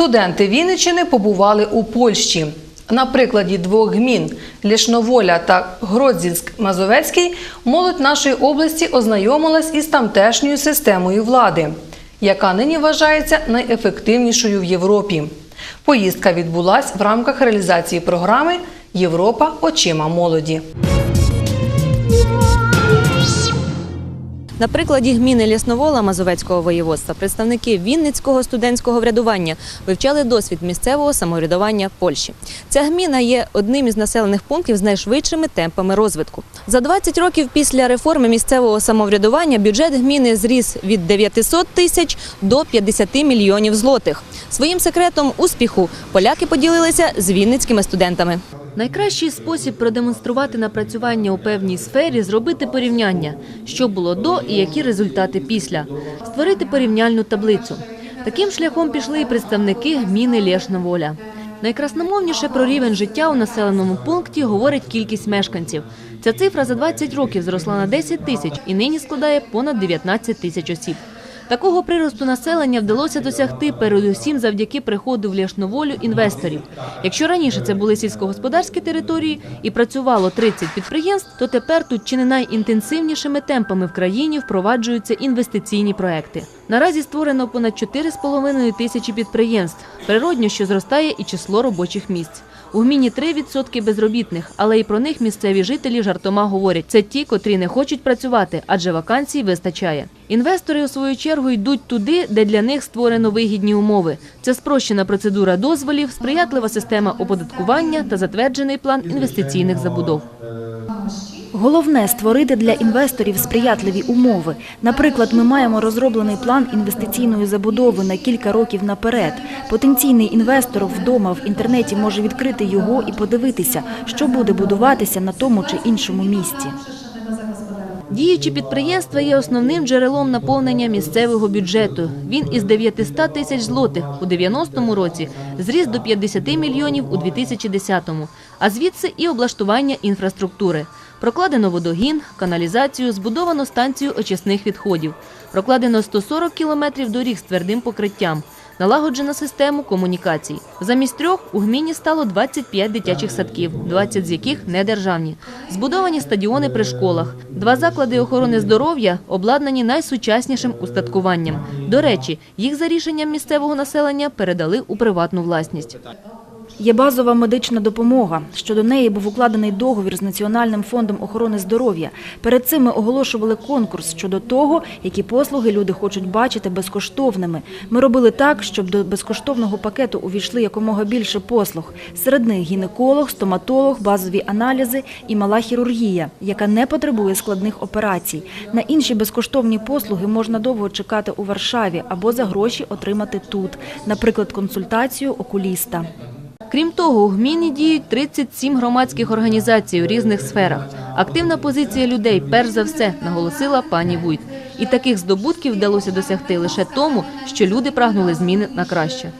Студенти Вінниччини побували у Польщі. На прикладі двох гмін Лішноволя та Гродзінськ-Мазовецький молодь нашої області ознайомилась із тамтешньою системою влади, яка нині вважається найефективнішою в Європі. Поїздка відбулась в рамках реалізації програми Європа очима молоді. На прикладі гміни Лісновола Мазовецького воєводства представники Вінницького студентського врядування вивчали досвід місцевого самоврядування Польщі. Ця гміна є одним із населених пунктів з найшвидшими темпами розвитку. За 20 років після реформи місцевого самоврядування бюджет гміни зріс від 900 тисяч до 50 мільйонів злотих. Своїм секретом успіху поляки поділилися з вінницькими студентами. Найкращий спосіб продемонструвати напрацювання у певній сфері зробити порівняння, що було до і які результати після, створити порівняльну таблицю. Таким шляхом пішли і представники гміни Лєшна Воля. Найкрасномовніше про рівень життя у населеному пункті говорить кількість мешканців. Ця цифра за 20 років зросла на 10 тисяч і нині складає понад 19 тисяч осіб. Такого приросту населення вдалося досягти передусім завдяки приходу в Лєшноволю інвесторів. Якщо раніше це були сільськогосподарські території і працювало 30 підприємств, то тепер тут чи не найінтенсивнішими темпами в країні впроваджуються інвестиційні проекти. Наразі створено понад 4,5 тисячі підприємств. Природньо, що зростає і число робочих місць. У гміні 3% безробітних, але і про них місцеві жителі жартома говорять. Це ті, котрі не хочуть працювати, адже вакансій вистачає. Інвестори, у свою чергу, йдуть туди, де для них створено вигідні умови. Це спрощена процедура дозволів, сприятлива система оподаткування та затверджений план інвестиційних забудов. Головне створити для інвесторів сприятливі умови. Наприклад, ми маємо розроблений план інвестиційної забудови на кілька років наперед. Потенційний інвестор вдома в інтернеті може відкрити його і подивитися, що буде будуватися на тому чи іншому місці. Діючі підприємства є основним джерелом наповнення місцевого бюджету. Він із 900 тисяч злотих у 90-му році зріс до 50 мільйонів у 2010-му, а звідси і облаштування інфраструктури. Прокладено водогін, каналізацію, збудовано станцію очисних відходів. Прокладено 140 кілометрів доріг з твердим покриттям. Налагоджено систему комунікацій. Замість трьох у гміні стало 25 дитячих садків, 20 з яких недержавні. Збудовані стадіони при школах. Два заклади охорони здоров'я обладнані найсучаснішим устаткуванням. До речі, їх за рішенням місцевого населення передали у приватну власність. Є базова медична допомога. Щодо неї був укладений договір з Національним фондом охорони здоров'я. Перед цим ми оголошували конкурс щодо того, які послуги люди хочуть бачити безкоштовними. Ми робили так, щоб до безкоштовного пакету увійшли якомога більше послуг. Серед них гінеколог, стоматолог, базові аналізи і мала хірургія, яка не потребує складних операцій. На інші безкоштовні послуги можна довго чекати у Варшаві або за гроші отримати тут, наприклад, консультацію окуліста. Крім того, у гміні діють 37 громадських організацій у різних сферах. Активна позиція людей, перш за все, наголосила пані Вуйт. І таких здобутків вдалося досягти лише тому, що люди прагнули зміни на краще.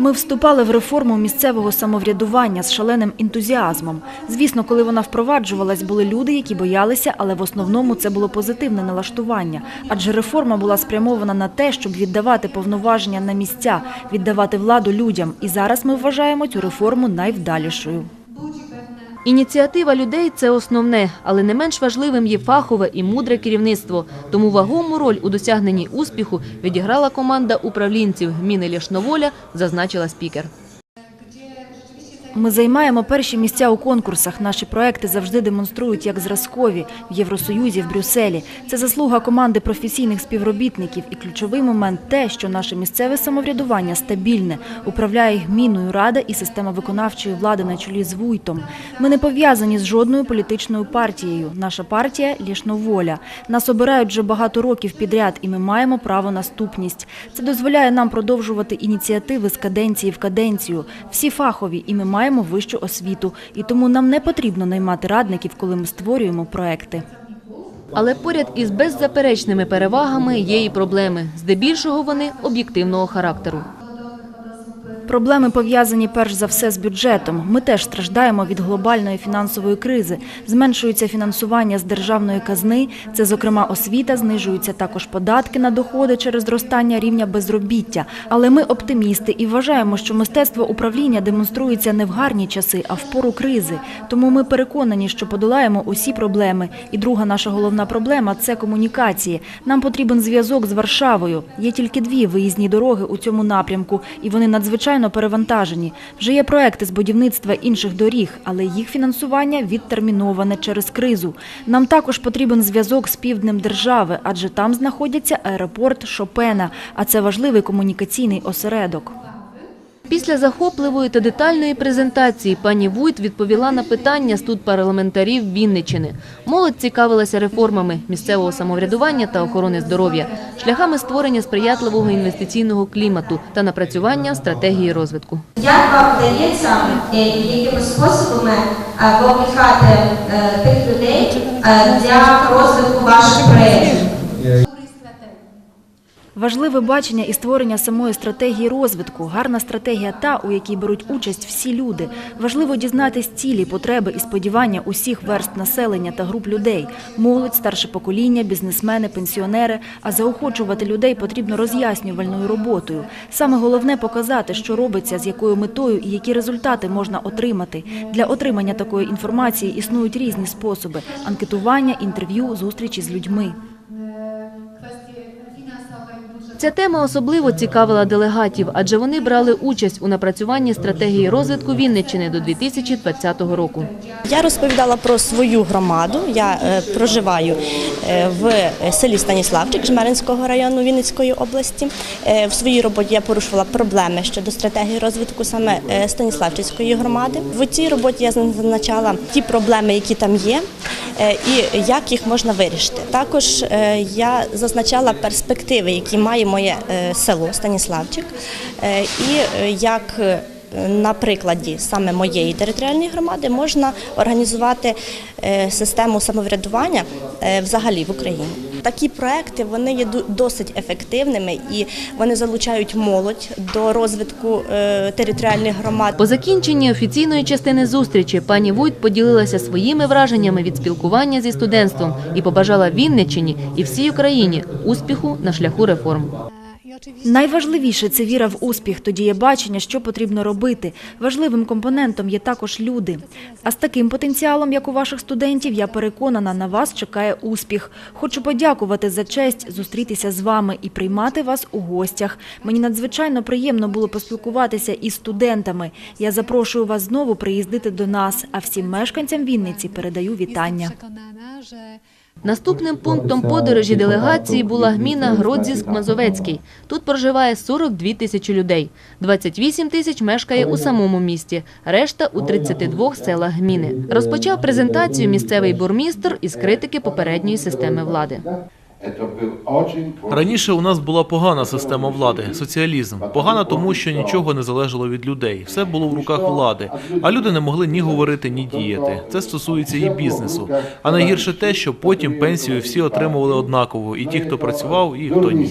Ми вступали в реформу місцевого самоврядування з шаленим ентузіазмом. Звісно, коли вона впроваджувалась, були люди, які боялися, але в основному це було позитивне налаштування. Адже реформа була спрямована на те, щоб віддавати повноваження на місця, віддавати владу людям. І зараз ми вважаємо цю реформу найвдалішою. Ініціатива людей це основне, але не менш важливим є фахове і мудре керівництво. Тому вагому роль у досягненні успіху відіграла команда управлінців гміни Ляшноволя, зазначила спікер. Ми займаємо перші місця у конкурсах. Наші проекти завжди демонструють як зразкові в Євросоюзі, в Брюсселі. Це заслуга команди професійних співробітників. І ключовий момент те, що наше місцеве самоврядування стабільне, управляє гміною рада і система виконавчої влади на чолі з Вуйтом. Ми не пов'язані з жодною політичною партією. Наша партія Лішноволя. Нас обирають вже багато років підряд, і ми маємо право на ступність. Це дозволяє нам продовжувати ініціативи з каденції в каденцію. Всі фахові, і ми маємо вищу освіту. І тому нам не потрібно наймати радників, коли ми створюємо проекти. Але поряд із беззаперечними перевагами є і проблеми. Здебільшого вони об'єктивного характеру. Проблеми пов'язані перш за все з бюджетом. Ми теж страждаємо від глобальної фінансової кризи. Зменшується фінансування з державної казни. Це, зокрема, освіта, знижуються також податки на доходи через зростання рівня безробіття. Але ми оптимісти і вважаємо, що мистецтво управління демонструється не в гарні часи, а в пору кризи. Тому ми переконані, що подолаємо усі проблеми. І друга наша головна проблема це комунікації. Нам потрібен зв'язок з Варшавою. Є тільки дві виїзні дороги у цьому напрямку, і вони надзвичайно перевантажені. Вже є проекти з будівництва інших доріг, але їх фінансування відтерміноване через кризу. Нам також потрібен зв'язок з півднем держави, адже там знаходиться аеропорт Шопена, а це важливий комунікаційний осередок. Після захопливої та детальної презентації пані Вуйт відповіла на питання з тут парламентарів Вінничини. Молодь цікавилася реформами місцевого самоврядування та охорони здоров'я, шляхами створення сприятливого інвестиційного клімату та напрацювання стратегії розвитку. Як вам вдається е, якими способами е, вовлікати е, тих людей для розвитку ваших проєктів? Важливе бачення і створення самої стратегії розвитку. Гарна стратегія та, у якій беруть участь всі люди. Важливо дізнатись цілі, потреби і сподівання усіх верст населення та груп людей. Молодь, старше покоління, бізнесмени, пенсіонери. А заохочувати людей потрібно роз'яснювальною роботою. Саме головне показати, що робиться, з якою метою і які результати можна отримати. Для отримання такої інформації існують різні способи: анкетування, інтерв'ю, зустрічі з людьми. Ця тема особливо цікавила делегатів, адже вони брали участь у напрацюванні стратегії розвитку Вінниччини до 2020 року. Я розповідала про свою громаду. Я е, проживаю е, в селі Станіславчик Жмеринського району Вінницької області. Е, в своїй роботі я порушувала проблеми щодо стратегії розвитку саме Станіславчицької громади. В цій роботі я зазначала ті проблеми, які там є, і як їх можна вирішити. Також е, я зазначала перспективи, які має моє е, село Станіславчик, е, і е, як е, на прикладі саме моєї територіальної громади можна організувати е, систему самоврядування е, взагалі в Україні. Такі проекти вони є досить ефективними і вони залучають молодь до розвитку е, територіальних громад. По закінченні офіційної частини зустрічі пані Вуйт поділилася своїми враженнями від спілкування зі студентством і побажала Вінниччині і всій Україні успіху на шляху реформ. Найважливіше це віра в успіх, тоді є бачення, що потрібно робити. Важливим компонентом є також люди. А з таким потенціалом, як у ваших студентів, я переконана, на вас чекає успіх. Хочу подякувати за честь зустрітися з вами і приймати вас у гостях. Мені надзвичайно приємно було поспілкуватися із студентами. Я запрошую вас знову приїздити до нас, а всім мешканцям Вінниці передаю вітання. Наступним пунктом подорожі делегації була гміна Гродзіск-Мазовецький. Тут проживає 42 тисячі людей. 28 тисяч мешкає у самому місті, решта у 32 селах гміни. Розпочав презентацію місцевий бурмістр із критики попередньої системи влади. Раніше у нас була погана система влади, соціалізм. Погана тому, що нічого не залежало від людей. Все було в руках влади, а люди не могли ні говорити, ні діяти. Це стосується і бізнесу. А найгірше те, що потім пенсію всі отримували однаково, і ті, хто працював, і хто ні.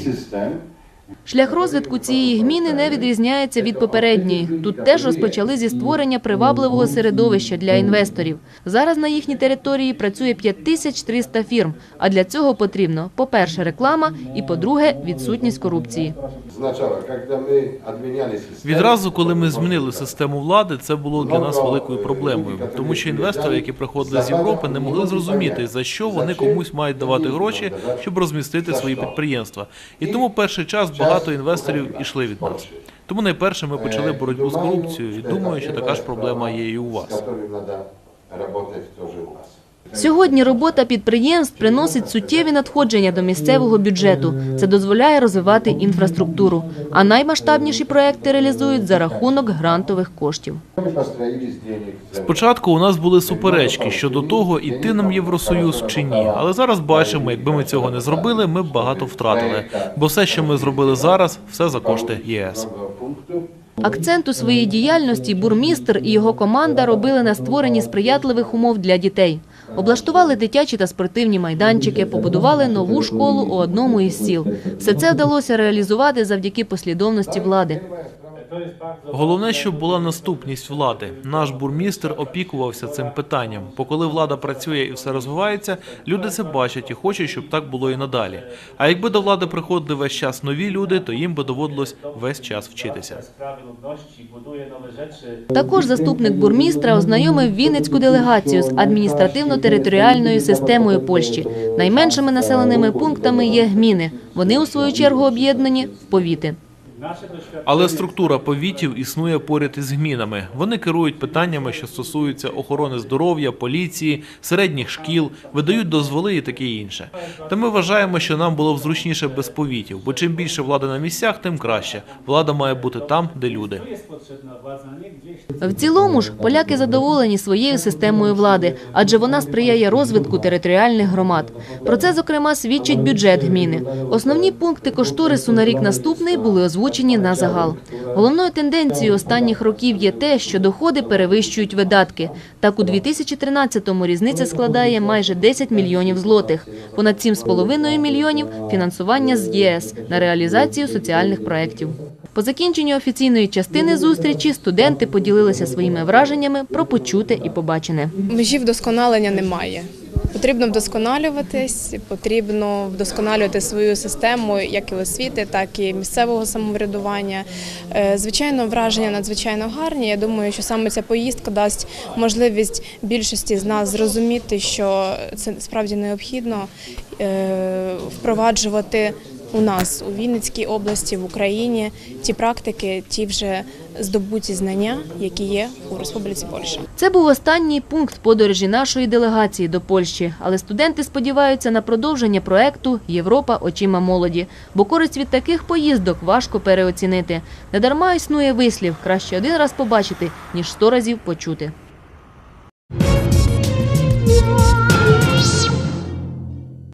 Шлях розвитку цієї гміни не відрізняється від попередньої. Тут теж розпочали зі створення привабливого середовища для інвесторів. Зараз на їхній території працює 5300 фірм. А для цього потрібно, по-перше, реклама і, по-друге, відсутність корупції. Сначала, когда мы отменяли систему, Відразу, коли ми змінили систему влади, це було для нас великою проблемою, тому що інвестори, які приходили з Європи, не могли зрозуміти, за що вони комусь мають давати гроші, щоб розмістити свої підприємства. І тому перший час багато інвесторів ішли від нас. Тому найперше ми почали боротьбу з корупцією, і думаю, що така ж проблема є і у вас. Сьогодні робота підприємств приносить суттєві надходження до місцевого бюджету. Це дозволяє розвивати інфраструктуру. А наймасштабніші проекти реалізують за рахунок грантових коштів. Спочатку у нас були суперечки щодо того, іти нам Євросоюз чи ні. Але зараз бачимо, якби ми цього не зробили, ми б багато втратили. Бо все, що ми зробили зараз, все за кошти ЄС. Акцент у своїй діяльності бурмістр і його команда робили на створенні сприятливих умов для дітей. Облаштували дитячі та спортивні майданчики, побудували нову школу у одному із сіл. Все це вдалося реалізувати завдяки послідовності влади. Головне, щоб була наступність влади. Наш бурмістр опікувався цим питанням. Бо коли влада працює і все розвивається, люди це бачать і хочуть, щоб так було і надалі. А якби до влади приходили весь час нові люди, то їм би доводилось весь час вчитися. Також заступник бурмістра ознайомив Вінницьку делегацію з адміністративно-територіальною системою Польщі. Найменшими населеними пунктами є гміни. Вони у свою чергу об'єднані в повіти. Але структура повітів існує поряд із гмінами. Вони керують питаннями, що стосуються охорони здоров'я, поліції, середніх шкіл, видають дозволи і таке інше. Та ми вважаємо, що нам було б зручніше без повітів, бо чим більше влади на місцях, тим краще. Влада має бути там, де люди. В цілому ж поляки задоволені своєю системою влади, адже вона сприяє розвитку територіальних громад. Про це, зокрема, свідчить бюджет гміни. Основні пункти кошторису на рік наступний були озвучені на загал. Головною тенденцією останніх років є те, що доходи перевищують видатки. Так, у 2013-му різниця складає майже 10 мільйонів злотих, понад 7,5 мільйонів – фінансування з ЄС на реалізацію соціальних проєктів. По закінченню офіційної частини зустрічі студенти поділилися своїми враженнями про почуте і побачене. Межі вдосконалення немає. Потрібно вдосконалюватись, потрібно вдосконалювати свою систему як і освіти, так і місцевого самоврядування. Е, Звичайно, враження надзвичайно гарні. Я думаю, що саме ця поїздка дасть можливість більшості з нас зрозуміти, що це справді необхідно е, впроваджувати у нас у Вінницькій області, в Україні ті практики, ті вже здобуті знання, які є у Республіці Польща. Це був останній пункт подорожі нашої делегації до Польщі, але студенти сподіваються на продовження проекту Європа очима молоді, бо користь від таких поїздок важко переоцінити. Недарма існує вислів краще один раз побачити, ніж сто разів почути.